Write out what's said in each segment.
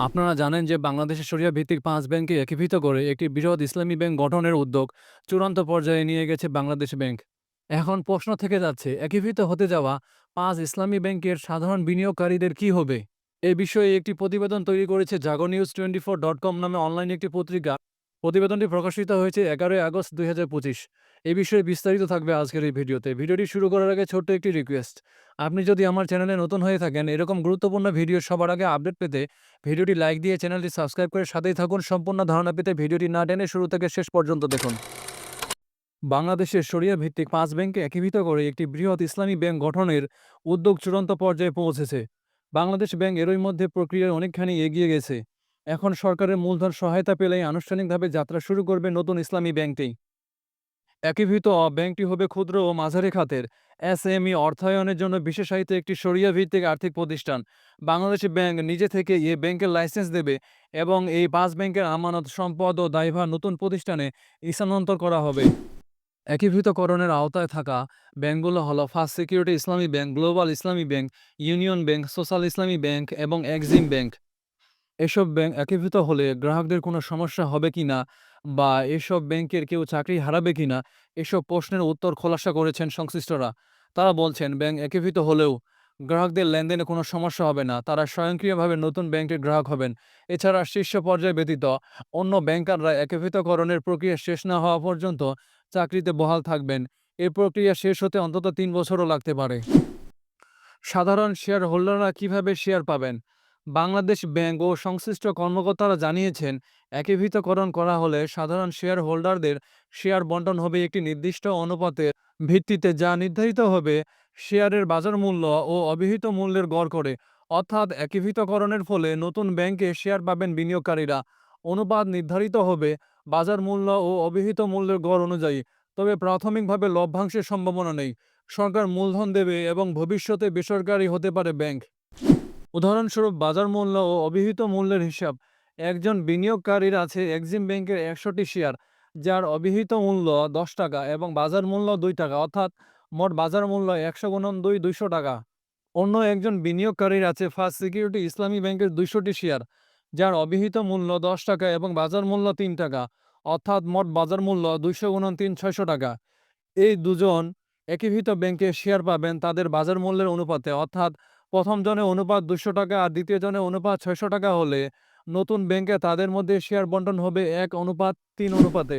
আপনারা জানেন যে বাংলাদেশের সরিয়া ভিত্তিক পাঁচ ব্যাংককে একীভূত করে একটি বৃহৎ ইসলামী ব্যাংক গঠনের উদ্যোগ চূড়ান্ত পর্যায়ে নিয়ে গেছে বাংলাদেশ ব্যাংক। এখন প্রশ্ন থেকে যাচ্ছে, একীভূত হতে যাওয়া পাঁচ ইসলামী ব্যাংকের সাধারণ বিনিয়োগকারীদের কি হবে? এ বিষয়ে একটি প্রতিবেদন তৈরি করেছে Jago news twenty four dot com নামে অনলাইন একটি পত্রিকা। প্রতিবেদনটি প্রকাশিত হয়েছে এগারোই আগস্ট দুই হাজার পঁচিশ। এই বিষয়ে বিস্তারিত থাকবে আজকের এই ভিডিওতে। ভিডিওটি শুরু করার আগে ছোট্ট একটি রিকোয়েস্ট। আপনি যদি আমার চ্যানেলে নতুন হয়ে থাকেন, এরকম গুরুত্বপূর্ণ ভিডিও সবার আগে আপডেট পেতে ভিডিওটি লাইক দিয়ে চ্যানেলটি সাবস্ক্রাইব করে সাথেই থাকুন। সম্পূর্ণ ধারণা পেতে ভিডিওটি না টেনে শুরু থেকে শেষ পর্যন্ত দেখুন। বাংলাদেশের শরিয়া ভিত্তিক পাঁচ ব্যাংককে একীভূত করে একটি বৃহৎ ইসলামী ব্যাংক গঠনের উদ্যোগ চূড়ান্ত পর্যায়ে পৌঁছেছে। বাংলাদেশ ব্যাংক এরই মধ্যে প্রক্রিয়ায় অনেকখানি এগিয়ে গেছে। এখন সরকারের মূলধন সহায়তা পেলেই আনুষ্ঠানিকভাবে যাত্রা শুরু করবে নতুন ইসলামী ব্যাংকটি। একীভূত ব্যাংকটি হবে ক্ষুদ্র ও মাঝারি খাতের। এসএমই অর্থায়নের জন্য বিশেষায়িত একটি শরিয়া ভিত্তিক আর্থিক প্রতিষ্ঠান। বাংলাদেশ ব্যাংক নিজে থেকে এ ব্যাংকের লাইসেন্স দেবে এবং এই পাঁচ ব্যাংকের আমানত, সম্পদ ও দায়ভার নতুন প্রতিষ্ঠানে স্থানান্তর করা হবে। একীভূতকরণের আওতায় থাকা ব্যাংকগুলো হলো first security Islami bank, global Islami bank, union bank, social Islami bank এবং এক্সিম ব্যাংক। এসব ব্যাংক একীভূত হলে গ্রাহকদের কোনো সমস্যা হবে কিনা বা এসব ব্যাংকের কেউ চাকরি হারাবে কিনা এসব প্রশ্নের উত্তর খোলাসা করেছেন সংশ্লিষ্টরা। তারা বলছেন, ব্যাংক একীভূত হলেও গ্রাহকদের লেনদেনে কোনো সমস্যা হবে না। তারা স্বয়ংক্রিয়ভাবে নতুন ব্যাংকের গ্রাহক হবেন। এছাড়া শীর্ষ পর্যায় ব্যতীত অন্য ব্যাংকাররা একীভূতকরণের প্রক্রিয়া শেষ না হওয়া পর্যন্ত চাকরিতে বহাল থাকবেন। এই প্রক্রিয়া শেষ হতে অন্তত তিন বছরও লাগতে পারে। সাধারণ শেয়ার হোল্ডাররা কীভাবে শেয়ার পাবেন? বাংলাদেশ ব্যাংক ও সংশ্লিষ্ট কর্মকর্তারা জানিয়েছেন, একীভূতকরণ করা হলে সাধারণ শেয়ার হোল্ডারদের শেয়ার বন্টন হবে একটি নির্দিষ্ট অনুপাতের ভিত্তিতে যা নির্ধারিত হবে শেয়ারের বাজার মূল্য ও অভিহিত মূল্যের গড় করে। অর্থাৎ একীভূতকরণের ফলে নতুন ব্যাংকে শেয়ার পাবেন বিনিয়োগকারীরা। অনুপাত নির্ধারিত হবে বাজার মূল্য ও অভিহিত মূল্যের গড় অনুযায়ী, তবে প্রাথমিকভাবে লভ্যাংশের সম্ভাবনা নেই। সরকার মূলধন দেবে এবং ভবিষ্যতে বেসরকারি হতে পারে ব্যাংক। উদাহরণস্বরূপ বাজার মূল্য ও অভিহিত মূল্যের হিসাব। একজন বিনিয়োগকারীর আছে এক্সিম ব্যাংকের একশোটি শেয়ার, যার অভিহিত মূল্য দশ টাকা এবং বাজার মূল্য দুই টাকা, অর্থাৎ মোট বাজার মূল্য একশো গুণন দুই, দুইশো টাকা। অন্য একজন বিনিয়োগকারীর আছে ফার্স্ট সিকিউরিটি ইসলামী ব্যাংকের দুইশোটি শেয়ার, যার অভিহিত মূল্য দশ টাকা এবং বাজার মূল্য তিন টাকা, অর্থাৎ মোট বাজার মূল্য দুইশো গুণন তিন, ছয়শো টাকা। এই দুজন একীভূত ব্যাংকে শেয়ার পাবেন তাদের বাজার মূল্যের অনুপাতে, অর্থাৎ প্রথম জনে অনুপাত দুশো টাকা আর দ্বিতীয় জনে অনুপাত ছয়শো টাকা হলে নতুন ব্যাংকে তাদের মধ্যে শেয়ার বন্টন হবে এক অনুপাত, তিন অনুপাতে।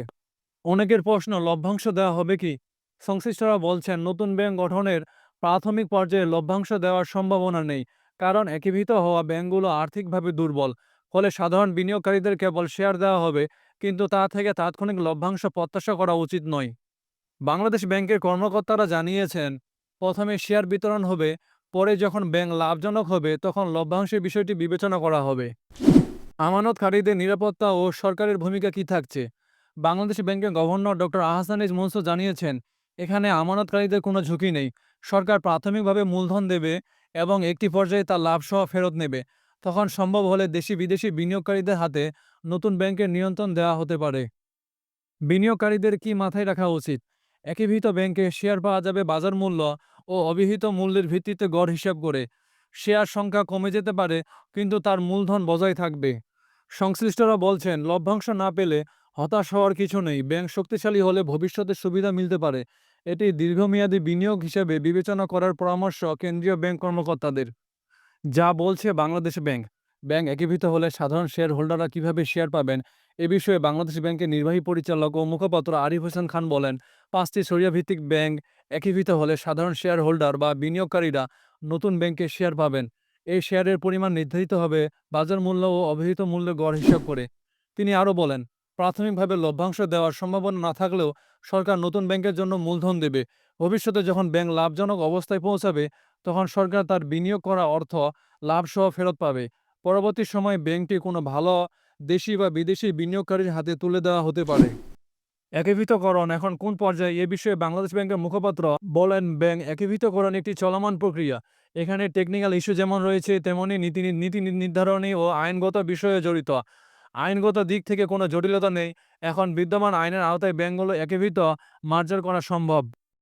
অনেকের প্রশ্ন, লভ্যাংশ দেওয়া হবে কি? সংশ্লিষ্টরা বলছেন, নতুন ব্যাংক গঠনের প্রাথমিক পর্যায়ে লভ্যাংশ দেওয়ার সম্ভাবনা নেই, কারণ একীভূত হওয়া ব্যাংকগুলো আর্থিকভাবে দুর্বল, ফলে সাধারণ বিনিয়োগকারীদের কেবল শেয়ার দেওয়া হবে, কিন্তু তা থেকে তাৎক্ষণিক লভ্যাংশ প্রত্যাশা করা উচিত নয়। বাংলাদেশ ব্যাংকের কর্মকর্তারা জানিয়েছেন, প্রথমে শেয়ার বিতরণ হবে পরে যখন ব্যাংক লাভজনক হবে, তখন লভ্যাংশের বিষয়টি বিবেচনা করা হবে। আমানতকারীদের নিরাপত্তা ও সরকারের ভূমিকা কি থাকছে? বাংলাদেশ ব্যাংকের গভর্নর ডক্টর আহসানিজ মনসুর জানিয়েছেন, এখানে আমানতকারীদের কোনো ঝুঁকি নেই। সরকার প্রাথমিকভাবে মূলধন দেবে এবং একটি পর্যায়ে তা লাভসহ ফেরত নেবে। তখন সম্ভব হলে দেশি বিদেশি বিনিয়োগকারীদের হাতে নতুন ব্যাংকের নিয়ন্ত্রণ দেওয়া হতে পারে। বিনিয়োগকারীদের কি মাথায় রাখা উচিত? একীভূত ব্যাংকে শেয়ার পাওয়া যাবে বাজার মূল্য ও অবিহিত মূল্যের ভিত্তিতে গড় হিসাব করে। শেয়ার সংখ্যা কমে যেতে পারে, কিন্তু তার মূলধন বজায় থাকবে। সংশ্লিষ্টরা বলছেন, লভ্যাংশ না পেলে হতাশ হওয়ার কিছু নেই, ব্যাংক শক্তিশালী হলে ভবিষ্যতে সুবিধা মিলতে পারে। এটি দীর্ঘমেয়াদী বিনিয়োগ হিসেবে বিবেচনা করার পরামর্শ কেন্দ্রীয় ব্যাংক কর্মকর্তাদের। যা বলছে বাংলাদেশ ব্যাংক। ব্যাংক একীভূত হলে সাধারণ শেয়ার হোল্ডাররা কীভাবে শেয়ার পাবেন? এ বিষয়ে বাংলাদেশ ব্যাংকের নির্বাহী পরিচালক ও মুখপাত্র আরিফ হোসেন খান বলেন, পাঁচটি সরিয়া ভিত্তিক ব্যাংক একীভূত হলে সাধারণ শেয়ার হোল্ডার বা বিনিয়োগকারীরা নতুন ব্যাংকে শেয়ার পাবেন। এই শেয়ারের পরিমাণ নির্ধারিত হবে বাজার মূল্য ও অভিহিত মূল্য গড় হিসাব করে। তিনি আরও বলেন, প্রাথমিকভাবে লভ্যাংশ দেওয়ার সম্ভাবনা না থাকলেও সরকার নতুন ব্যাংকের জন্য মূলধন দেবে। ভবিষ্যতে যখন ব্যাংক লাভজনক অবস্থায় পৌঁছাবে, তখন সরকার তার বিনিয়োগ করা অর্থ লাভসহ ফেরত পাবে। পরবর্তী সময়ে ব্যাংকটি কোনো ভালো দেশি বা বিদেশি বিনিয়োগকারীর হাতে তুলে দেওয়া হতে পারে। একীভূতকরণ, এখন কোন পর্যায়ে? এ বিষয়ে বাংলাদেশ ব্যাংকের মুখপাত্র বলেন, ব্যাংক একীভূতকরণ একটি চলমান প্রক্রিয়া। এখানে টেকনিক্যাল ইস্যু যেমন রয়েছে, তেমনি নীতি নীতি নির্ধারণী ও আইনগত বিষয়ে জড়িত। আইনগত দিক থেকে কোনো জটিলতা নেই। এখন বিদ্যমান আইনের আওতায় ব্যাংকগুলো একীভূত মার্জার করা সম্ভব।